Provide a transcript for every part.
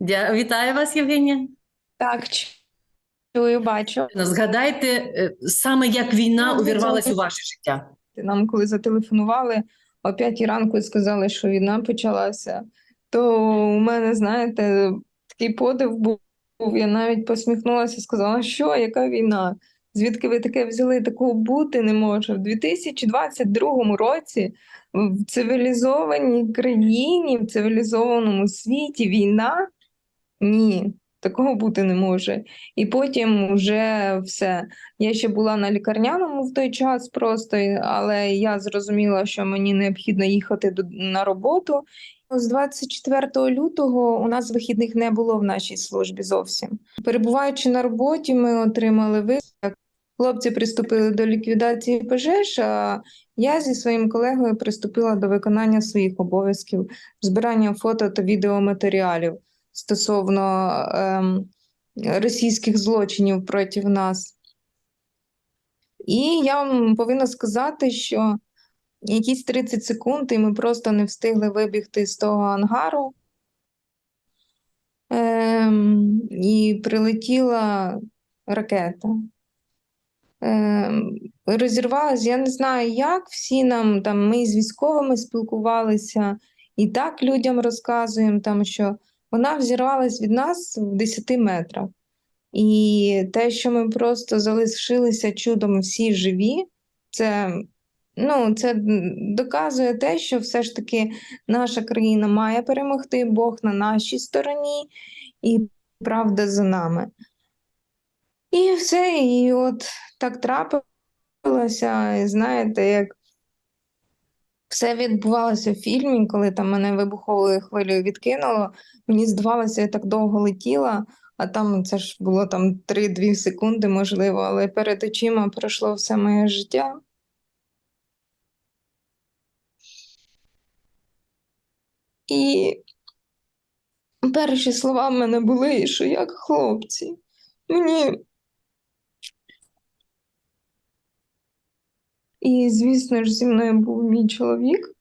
Дя- Вітаю вас, Євгенія. Так, чую, бачу. Згадайте е, саме як війна увірвалась у ваше життя. Нам коли зателефонували о п'ятій ранку і сказали, що війна почалася, то у мене, знаєте, такий подив був. Я навіть посміхнулася і сказала, що, яка війна? Звідки ви таке взяли? Такого бути не може. В 2022 році в цивілізованій країні, в цивілізованому світі війна? Ні, такого бути не може. І потім вже все. Я ще була на лікарняному в той час просто, але я зрозуміла, що мені необхідно їхати на роботу. З 24 лютого у нас вихідних не було в нашій службі зовсім. Перебуваючи на роботі, ми отримали висновок. Хлопці приступили до ліквідації пожеж, а я зі своїм колегою приступила до виконання своїх обов'язків, збирання фото та відеоматеріалів стосовно ем, російських злочинів проти нас. І я вам повинна сказати, що якісь 30 секунд, і ми просто не встигли вибігти з того ангару. Ем, і прилетіла ракета. Ем, розірвалась, я не знаю як, всі нам там, ми з військовими спілкувалися, і так людям розказуємо, там, що вона взірвалась від нас в 10 метрах. І те, що ми просто залишилися чудом всі живі, це, ну, це доказує те, що все ж таки наша країна має перемогти, Бог на нашій стороні, і правда за нами. І все, і от так трапилося, знаєте, як все відбувалося в фільмі, коли там мене вибуховою хвилею відкинуло. Мені здавалося, я так довго летіла, а там це ж було там 3-2 секунди, можливо, але перед очима пройшло все моє життя. І перші слова в мене були, що як хлопці, мені. І, звісно ж, зі мною був мій чоловік,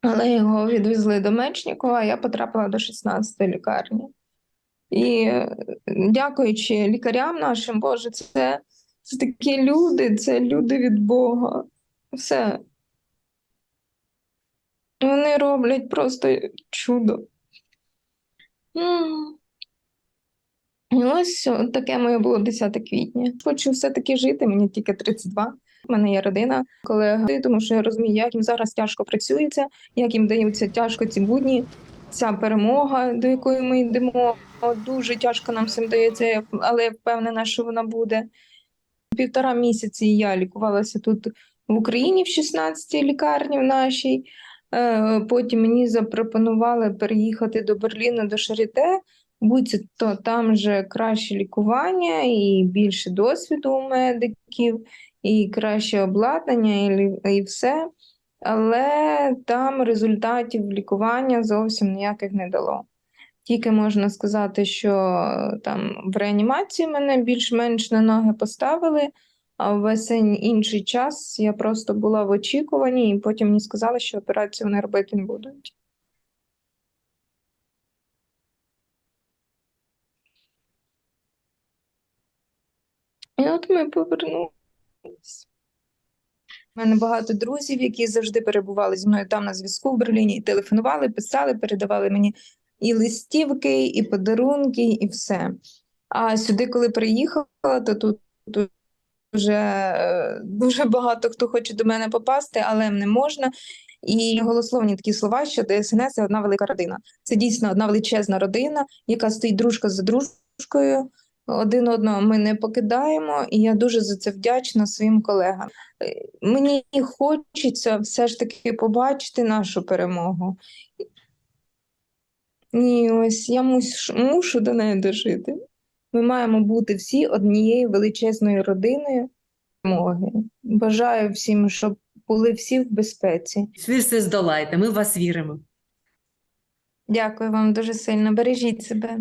але його відвезли до Мечникова, а я потрапила до 16-ї лікарні. І дякуючи лікарям нашим, Боже, це, це такі люди, це люди від Бога. Все. Вони роблять просто чудо. Ось таке моє було 10 квітня. Хочу все-таки жити, мені тільки 32. У мене є родина, колеги, тому що я розумію, як їм зараз тяжко працюється, як їм даються тяжко ці будні, ця перемога, до якої ми йдемо. Дуже тяжко нам всім дається, але я впевнена, що вона буде. Півтора місяці я лікувалася тут в Україні в 16-й лікарні в нашій. Е, Потім мені запропонували переїхати до Берліну до Шаріте. Будь-то там же краще лікування і більше досвіду у медиків, і краще обладнання, і, і все. Але там результатів лікування зовсім ніяких не дало. Тільки можна сказати, що там в реанімації мене більш-менш на ноги поставили, а весь інший час я просто була в очікуванні, і потім мені сказали, що операцію вони робити не будуть. І от ми повернулися. У мене багато друзів, які завжди перебували зі мною там на зв'язку в Берліні, і телефонували, писали, передавали мені і листівки, і подарунки, і все. А сюди, коли приїхала, то тут, вже е, дуже багато хто хоче до мене попасти, але не можна. І голословні такі слова, що ДСНС одна велика родина. Це дійсно одна величезна родина, яка стоїть дружка за дружкою. Один одного ми не покидаємо, і я дуже за це вдячна своїм колегам. Е, Мені хочеться все ж таки побачити нашу перемогу. І ось я мушу, мушу до неї дожити. Ми маємо бути всі однією величезною родиною перемоги. Бажаю всім, щоб були всі в безпеці. Ви все здолаєте, ми в вас віримо. Дякую вам дуже сильно. Бережіть себе.